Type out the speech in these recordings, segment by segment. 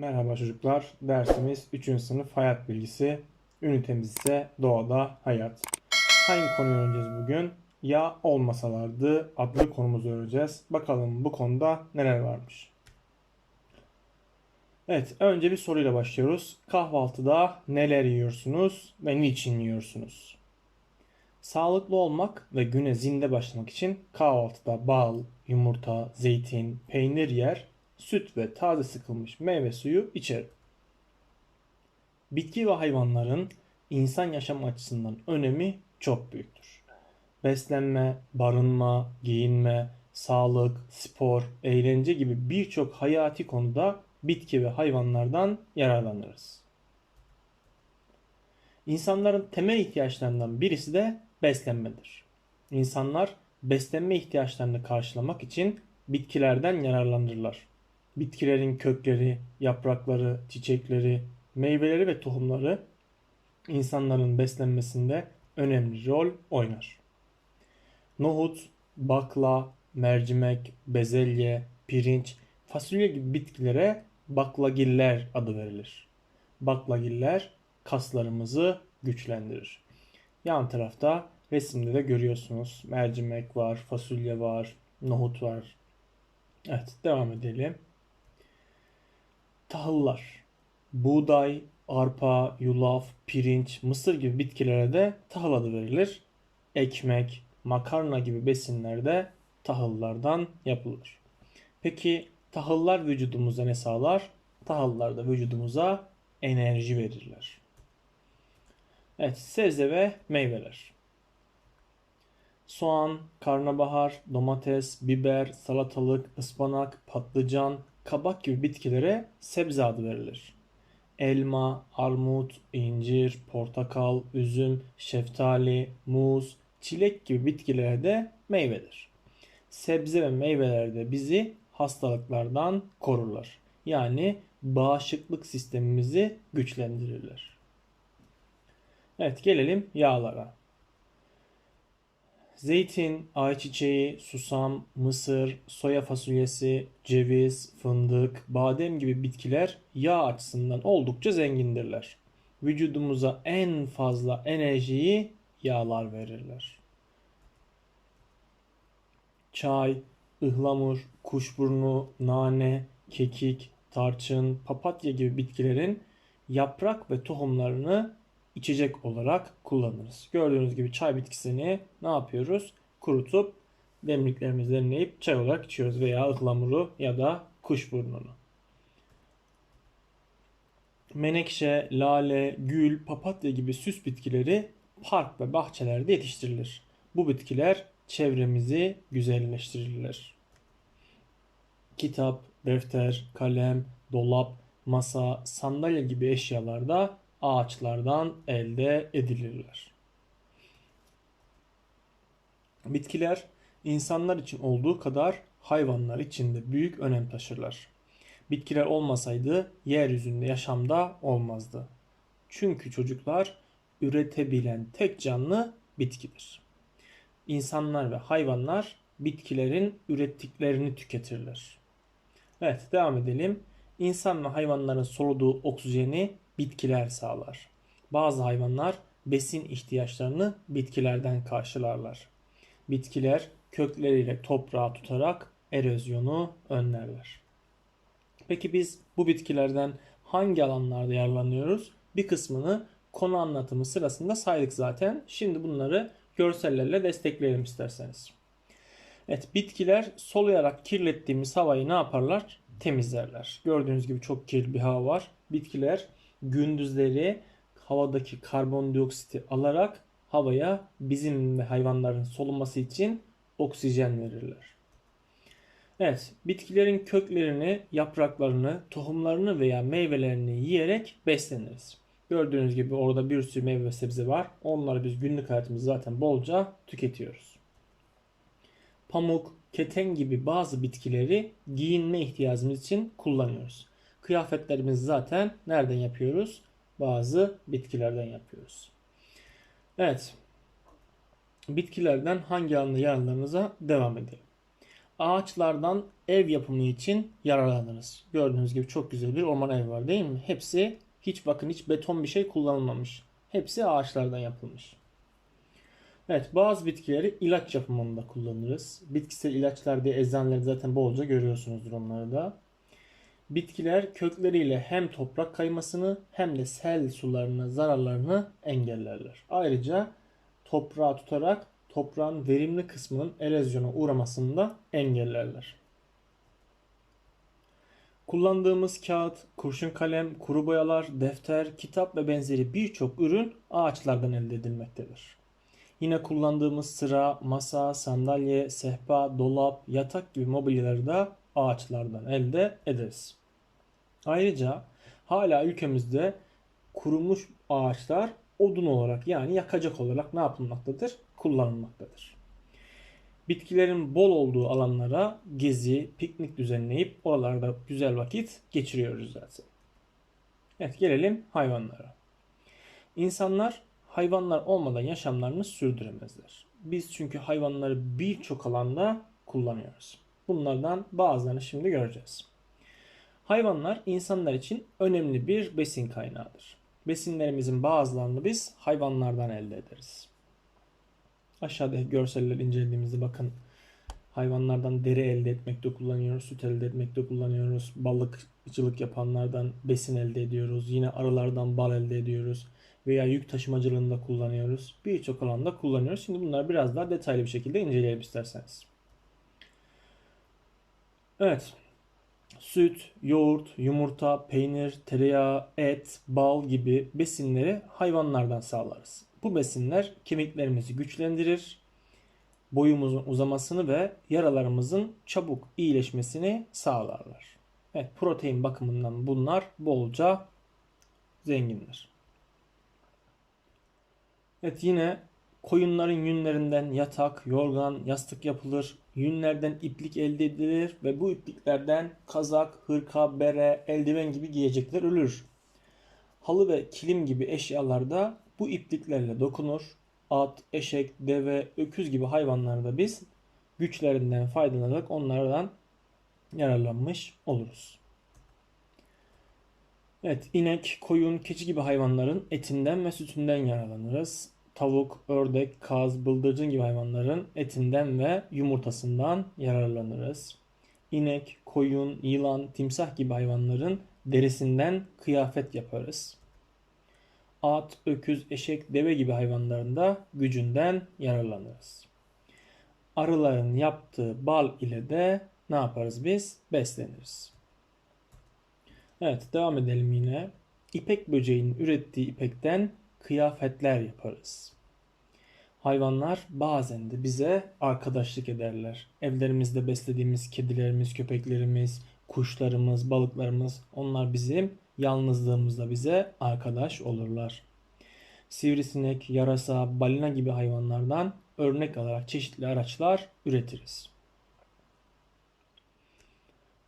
Merhaba çocuklar. Dersimiz 3. sınıf hayat bilgisi. Ünitemiz ise doğada hayat. Hangi konuyu öğreneceğiz bugün? Ya olmasalardı adlı konumuzu öğreneceğiz. Bakalım bu konuda neler varmış. Evet, önce bir soruyla başlıyoruz. Kahvaltıda neler yiyorsunuz ve niçin yiyorsunuz? Sağlıklı olmak ve güne zinde başlamak için kahvaltıda bal, yumurta, zeytin, peynir yer, süt ve taze sıkılmış meyve suyu içer. Bitki ve hayvanların insan yaşam açısından önemi çok büyüktür. Beslenme, barınma, giyinme, sağlık, spor, eğlence gibi birçok hayati konuda bitki ve hayvanlardan yararlanırız. İnsanların temel ihtiyaçlarından birisi de beslenmedir. İnsanlar beslenme ihtiyaçlarını karşılamak için bitkilerden yararlanırlar. Bitkilerin kökleri, yaprakları, çiçekleri, meyveleri ve tohumları insanların beslenmesinde önemli rol oynar. Nohut, bakla, mercimek, bezelye, pirinç, fasulye gibi bitkilere baklagiller adı verilir. Baklagiller kaslarımızı güçlendirir. Yan tarafta resimde de görüyorsunuz. Mercimek var, fasulye var, nohut var. Evet, devam edelim. Tahıllar. Buğday, arpa, yulaf, pirinç, mısır gibi bitkilere de tahıl adı verilir. Ekmek, makarna gibi besinler de tahıllardan yapılır. Peki tahıllar vücudumuza ne sağlar? Tahıllar da vücudumuza enerji verirler. Evet, sebze ve meyveler. Soğan, karnabahar, domates, biber, salatalık, ıspanak, patlıcan, kabak gibi bitkilere sebze adı verilir. Elma, armut, incir, portakal, üzüm, şeftali, muz, çilek gibi bitkilere de meyvedir. Sebze ve meyveler de bizi hastalıklardan korurlar. Yani bağışıklık sistemimizi güçlendirirler. Evet gelelim yağlara. Zeytin, ayçiçeği, susam, mısır, soya fasulyesi, ceviz, fındık, badem gibi bitkiler yağ açısından oldukça zengindirler. Vücudumuza en fazla enerjiyi yağlar verirler. Çay, ıhlamur, kuşburnu, nane, kekik, tarçın, papatya gibi bitkilerin yaprak ve tohumlarını içecek olarak kullanırız. Gördüğünüz gibi çay bitkisini ne yapıyoruz? Kurutup demliklerimizi demleyip çay olarak içiyoruz veya ıhlamuru ya da kuşburnunu. Menekşe, lale, gül, papatya gibi süs bitkileri park ve bahçelerde yetiştirilir. Bu bitkiler çevremizi güzelleştirirler. Kitap, defter, kalem, dolap, masa, sandalye gibi eşyalar da ağaçlardan elde edilirler. Bitkiler insanlar için olduğu kadar hayvanlar için de büyük önem taşırlar. Bitkiler olmasaydı yeryüzünde yaşamda olmazdı. Çünkü çocuklar üretebilen tek canlı bitkidir. İnsanlar ve hayvanlar bitkilerin ürettiklerini tüketirler. Evet devam edelim. İnsan ve hayvanların soluduğu oksijeni bitkiler sağlar. Bazı hayvanlar besin ihtiyaçlarını bitkilerden karşılarlar. Bitkiler kökleriyle toprağı tutarak erozyonu önlerler. Peki biz bu bitkilerden hangi alanlarda yararlanıyoruz? Bir kısmını konu anlatımı sırasında saydık zaten. Şimdi bunları görsellerle destekleyelim isterseniz. Evet bitkiler soluyarak kirlettiğimiz havayı ne yaparlar? Temizlerler. Gördüğünüz gibi çok kirli bir hava var. Bitkiler gündüzleri havadaki karbondioksiti alarak havaya bizim ve hayvanların solunması için oksijen verirler. Evet, bitkilerin köklerini, yapraklarını, tohumlarını veya meyvelerini yiyerek besleniriz. Gördüğünüz gibi orada bir sürü meyve ve sebze var. Onları biz günlük hayatımızda zaten bolca tüketiyoruz. Pamuk, keten gibi bazı bitkileri giyinme ihtiyacımız için kullanıyoruz. Kıyafetlerimizi zaten nereden yapıyoruz? Bazı bitkilerden yapıyoruz. Evet. Bitkilerden hangi alanda yararlarınıza devam edelim. ağaçlardan ev yapımı için yararlanırız. Gördüğünüz gibi çok güzel bir orman evi var değil mi? Hepsi hiç bakın hiç beton bir şey kullanılmamış. Hepsi ağaçlardan yapılmış. Evet bazı bitkileri ilaç yapımında kullanırız. Bitkisel ilaçlar diye eczanelerde zaten bolca görüyorsunuzdur onları da. Bitkiler kökleriyle hem toprak kaymasını hem de sel sularına zararlarını engellerler. Ayrıca toprağı tutarak toprağın verimli kısmının erozyona uğramasını da engellerler. Kullandığımız kağıt, kurşun kalem, kuru boyalar, defter, kitap ve benzeri birçok ürün ağaçlardan elde edilmektedir. Yine kullandığımız sıra, masa, sandalye, sehpa, dolap, yatak gibi mobilyaları da ağaçlardan elde ederiz. Ayrıca hala ülkemizde kurumuş ağaçlar odun olarak yani yakacak olarak ne yapılmaktadır? Kullanılmaktadır. Bitkilerin bol olduğu alanlara gezi, piknik düzenleyip oralarda güzel vakit geçiriyoruz zaten. Evet gelelim hayvanlara. İnsanlar hayvanlar olmadan yaşamlarını sürdüremezler. Biz çünkü hayvanları birçok alanda kullanıyoruz. Bunlardan bazılarını şimdi göreceğiz. Hayvanlar insanlar için önemli bir besin kaynağıdır. Besinlerimizin bazılarını biz hayvanlardan elde ederiz. Aşağıdaki görselleri incelediğimizde bakın hayvanlardan deri elde etmekte kullanıyoruz, süt elde etmekte kullanıyoruz, balıkçılık yapanlardan besin elde ediyoruz, yine arılardan bal elde ediyoruz veya yük taşımacılığında kullanıyoruz. Birçok alanda kullanıyoruz. Şimdi bunları biraz daha detaylı bir şekilde inceleyelim isterseniz. Evet, süt, yoğurt, yumurta, peynir, tereyağı, et, bal gibi besinleri hayvanlardan sağlarız. Bu besinler kemiklerimizi güçlendirir, boyumuzun uzamasını ve yaralarımızın çabuk iyileşmesini sağlarlar. Evet, protein bakımından bunlar bolca zengindir. Evet yine koyunların yünlerinden yatak, yorgan, yastık yapılır. Yünlerden iplik elde edilir ve bu ipliklerden kazak, hırka, bere, eldiven gibi giyecekler ölür. Halı ve kilim gibi eşyalar da bu ipliklerle dokunur. At, eşek, deve, öküz gibi hayvanlarda biz güçlerinden faydalanarak onlardan yararlanmış oluruz. Evet, inek, koyun, keçi gibi hayvanların etinden ve sütünden yararlanırız tavuk, ördek, kaz, bıldırcın gibi hayvanların etinden ve yumurtasından yararlanırız. İnek, koyun, yılan, timsah gibi hayvanların derisinden kıyafet yaparız. At, öküz, eşek, deve gibi hayvanların da gücünden yararlanırız. Arıların yaptığı bal ile de ne yaparız biz? Besleniriz. Evet devam edelim yine. İpek böceğinin ürettiği ipekten kıyafetler yaparız. Hayvanlar bazen de bize arkadaşlık ederler. Evlerimizde beslediğimiz kedilerimiz, köpeklerimiz, kuşlarımız, balıklarımız onlar bizim yalnızlığımızda bize arkadaş olurlar. Sivrisinek, yarasa, balina gibi hayvanlardan örnek alarak çeşitli araçlar üretiriz.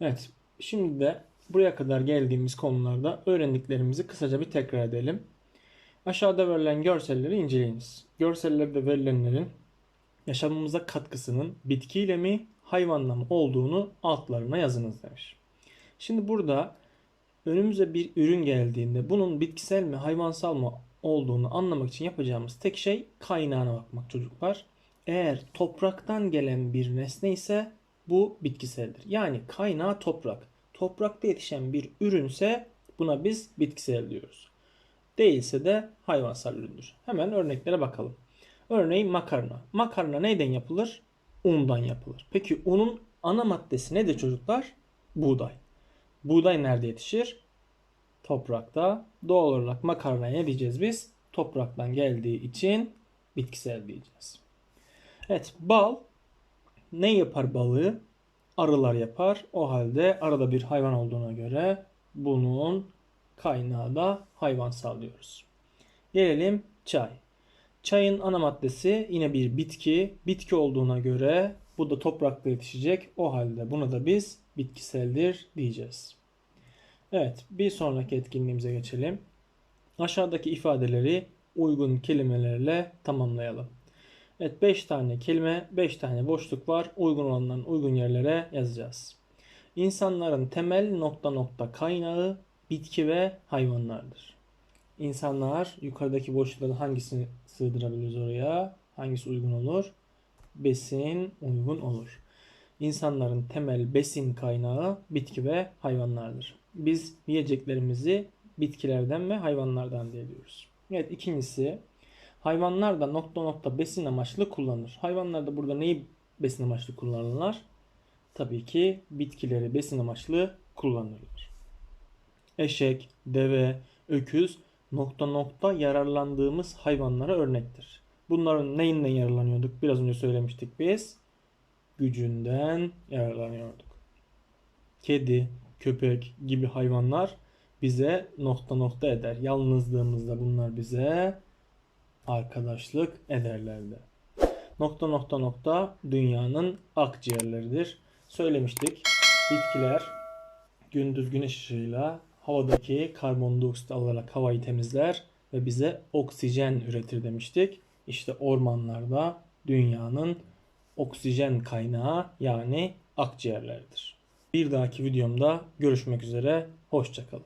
Evet, şimdi de buraya kadar geldiğimiz konularda öğrendiklerimizi kısaca bir tekrar edelim. Aşağıda verilen görselleri inceleyiniz. Görsellerde verilenlerin yaşamımıza katkısının bitkiyle mi hayvanla mı olduğunu altlarına yazınız demiş. Şimdi burada önümüze bir ürün geldiğinde bunun bitkisel mi hayvansal mı olduğunu anlamak için yapacağımız tek şey kaynağına bakmak çocuklar. Eğer topraktan gelen bir nesne ise bu bitkiseldir. Yani kaynağı toprak. Toprakta yetişen bir ürünse buna biz bitkisel diyoruz. Değilse de hayvansal üründür. Hemen örneklere bakalım. Örneğin makarna. Makarna neyden yapılır? Undan yapılır. Peki unun ana maddesi nedir çocuklar? Buğday. Buğday nerede yetişir? Toprakta. Doğal olarak makarnaya ne diyeceğiz biz? Topraktan geldiği için bitkisel diyeceğiz. Evet bal ne yapar balığı? Arılar yapar. O halde arada bir hayvan olduğuna göre bunun kaynağı da hayvansal diyoruz. Gelelim çay. Çayın ana maddesi yine bir bitki. Bitki olduğuna göre bu da toprakta yetişecek. O halde buna da biz bitkiseldir diyeceğiz. Evet bir sonraki etkinliğimize geçelim. Aşağıdaki ifadeleri uygun kelimelerle tamamlayalım. Evet 5 tane kelime, 5 tane boşluk var. Uygun olanların uygun yerlere yazacağız. İnsanların temel nokta nokta kaynağı bitki ve hayvanlardır. İnsanlar yukarıdaki boşlukların hangisini sığdırabiliriz oraya? Hangisi uygun olur? Besin uygun olur. İnsanların temel besin kaynağı bitki ve hayvanlardır. Biz yiyeceklerimizi bitkilerden ve hayvanlardan diye diyoruz. Evet ikincisi hayvanlar da nokta nokta besin amaçlı kullanılır. Hayvanlar da burada neyi besin amaçlı kullanırlar? Tabii ki bitkileri besin amaçlı kullanırlar. Eşek, deve, öküz nokta nokta yararlandığımız hayvanlara örnektir. Bunların neyinden yararlanıyorduk? Biraz önce söylemiştik biz. Gücünden yararlanıyorduk. Kedi, köpek gibi hayvanlar bize nokta nokta eder. Yalnızlığımızda bunlar bize arkadaşlık ederlerdi. Nokta nokta nokta dünyanın akciğerleridir. Söylemiştik. Bitkiler gündüz güneş ışığıyla havadaki karbondioksit alarak havayı temizler ve bize oksijen üretir demiştik. İşte ormanlarda dünyanın oksijen kaynağı yani akciğerleridir. Bir dahaki videomda görüşmek üzere. Hoşçakalın.